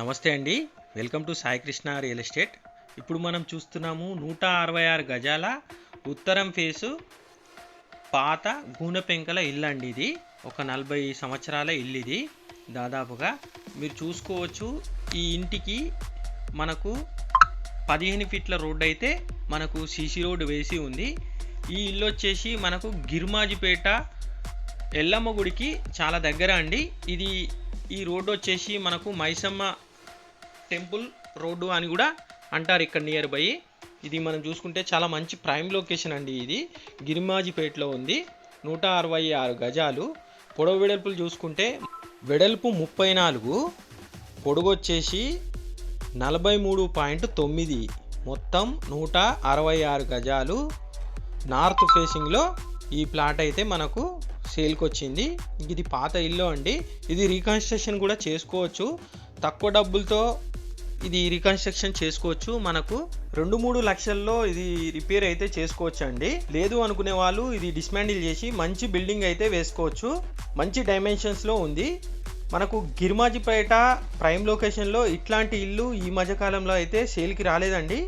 నమస్తే అండి. Welcome to Saikrishna real estate. ఇప్పుడు మనం చూస్తున్నాము నూట అరవై ఆరు గజాల ఉత్తరం ఫేసు పాత గూనపెంకల ఇల్లు అండి ఇది. ఒక నలభై సంవత్సరాల ఇల్లు ఇది దాదాపుగా. మీరు చూసుకోవచ్చు ఈ ఇంటికి మనకు పదిహేను ఫీట్ల రోడ్డు అయితే మనకు సీసీ రోడ్డు వేసి ఉంది. ఈ ఇల్లు వచ్చేసి మనకు గిర్మాజిపేట ఎల్లమ్మ గుడికి చాలా దగ్గర అండి. ఇది ఈ రోడ్డు వచ్చేసి మనకు మైసమ్మ టెంపుల్ రోడ్డు అని కూడా అంటారు ఇక్కడ నియర్ బై ఇది మనం చూసుకుంటే చాలా మంచి ప్రైమ్ లొకేషన్ అండి ఇది. గిరిమాజిపేటలో ఉంది. నూట అరవై ఆరు గజాలు. పొడవు వెడల్పులు చూసుకుంటే వెడల్పు ముప్పై నాలుగు. పొడుగొచ్చేసి నలభై మూడు పాయింట్ తొమ్మిది. మొత్తం నూట అరవై ఆరు గజాలు. నార్త్ ఫేసింగ్లో ఈ ప్లాట్ అయితే మనకు సేల్కి వచ్చింది ఇది పాత ఇల్లు అండి. ఇది రీకన్స్ట్రక్షన్ కూడా చేసుకోవచ్చు. తక్కువ డబ్బులతో ఇది రీకన్స్ట్రక్షన్ చేసుకోవచ్చు. మనకు రెండు మూడు లక్షల్లో ఇది రిపేర్ అయితే చేసుకోవచ్చు అండి లేదు అనుకునే వాళ్ళు ఇది డిస్మాండిల్ చేసి మంచి బిల్డింగ్ అయితే వేసుకోవచ్చు. మంచి డైమెన్షన్స్లో ఉంది. మనకు గిరిమాజిపేట ప్రైమ్ లొకేషన్లో ఇట్లాంటి ఇల్లు ఈ మధ్యకాలంలో అయితే సేల్కి రాలేదండి.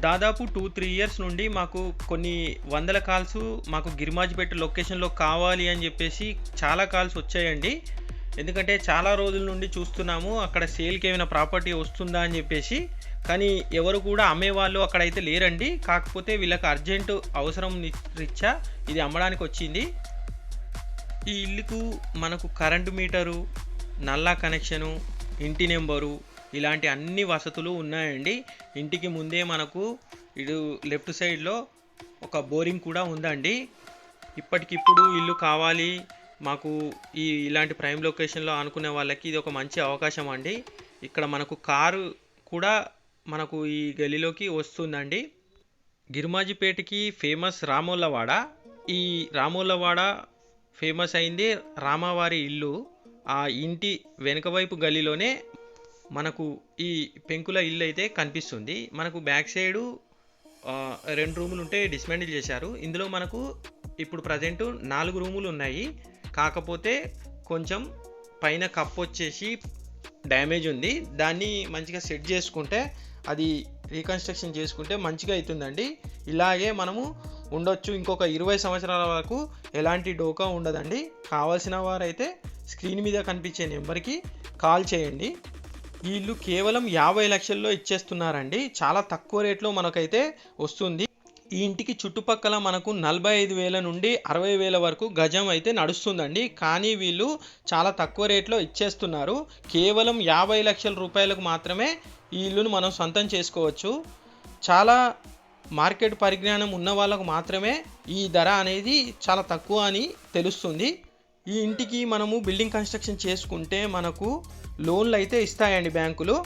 దాదాపు టూ త్రీ ఇయర్స్ నుండి మాకు కొన్ని వందల కాల్స్ మాకు గిరిమాజిపేట లొకేషన్లో కావాలి అని చెప్పేసి చాలా కాల్స్ వచ్చాయండి. ఎందుకంటే చాలా రోజుల నుండి చూస్తున్నాము అక్కడ సేల్కి ఏమైనా ప్రాపర్టీ వస్తుందా అని చెప్పేసి. కానీ ఎవరు కూడా అమ్మేవాళ్ళు అక్కడైతే లేరండి. కాకపోతే వీళ్ళకి అర్జెంటు అవసరం రీత్యా ఇది అమ్మడానికి వచ్చింది. ఈ ఇల్లుకు మనకు కరెంటు మీటరు నల్లా కనెక్షను ఇంటి నెంబరు ఇలాంటి అన్ని వసతులు ఉన్నాయండి. ఇంటికి ముందే మనకు ఇటు లెఫ్ట్ సైడ్లో ఒక బోరింగ్ కూడా ఉందండి. ఇప్పటికిప్పుడు ఇల్లు కావాలి మాకు ఈ ఇలాంటి ప్రైమ్ లొకేషన్లో అనుకునే వాళ్ళకి ఇది ఒక మంచి అవకాశం అండి. ఇక్కడ మనకు కారు కూడా మనకు ఈ గలిలోకి వస్తుందండి. గిరిమాజిపేటకి ఫేమస్ రామోళ్ళవాడ. ఈ రామోళ్ళవాడ ఫేమస్ అయింది రామవారి ఇల్లు. ఆ ఇంటి వెనుక వైపు గల్లీలోనే మనకు ఈ పెంకుల ఇల్లు అయితే కనిపిస్తుంది. మనకు బ్యాక్ సైడు రెండు రూములు ఉంటే డిస్మెండిల్ చేశారు. ఇందులో మనకు ఇప్పుడు ప్రజెంట్ నాలుగు రూములు ఉన్నాయి. కాకపోతే కొంచెం పైన కప్ వచ్చేసి డ్యామేజ్ ఉంది. దాన్ని మంచిగా సెట్ చేసుకుంటే అది రీకన్స్ట్రక్షన్ చేసుకుంటే మంచిగా అవుతుందండి. ఇలాగే మనము ఉండొచ్చు ఇంకొక ఇరవై సంవత్సరాల వరకు ఎలాంటి డోకా ఉండదండి. కావాల్సిన వారైతే స్క్రీన్ మీద కనిపించే నెంబర్కి కాల్ చేయండి. ఈ ఇల్లు కేవలం యాభై లక్షల్లో ఇచ్చేస్తున్నారండి. చాలా తక్కువ రేట్లో మనకైతే వస్తుంది. ఈ ఇంటికి చుట్టుపక్కల మనకు నలభై ఐదు వేల నుండి అరవై వేల వరకు గజం అయితే నడుస్తుందండి. కానీ వీళ్ళు చాలా తక్కువ రేట్లో ఇచ్చేస్తున్నారు. కేవలం యాభై లక్షల రూపాయలకు మాత్రమే ఈ ఇల్లును మనం సొంతం చేసుకోవచ్చు. చాలా మార్కెట్ పరిజ్ఞానం ఉన్న వాళ్ళకు మాత్రమే ఈ ధర అనేది చాలా తక్కువ అని తెలుస్తుంది. ఈ ఇంటికి మనము బిల్డింగ్ కన్స్ట్రక్షన్ చేసుకుంటే మనకు లోన్లు అయితే ఇస్తాయండి బ్యాంకులు.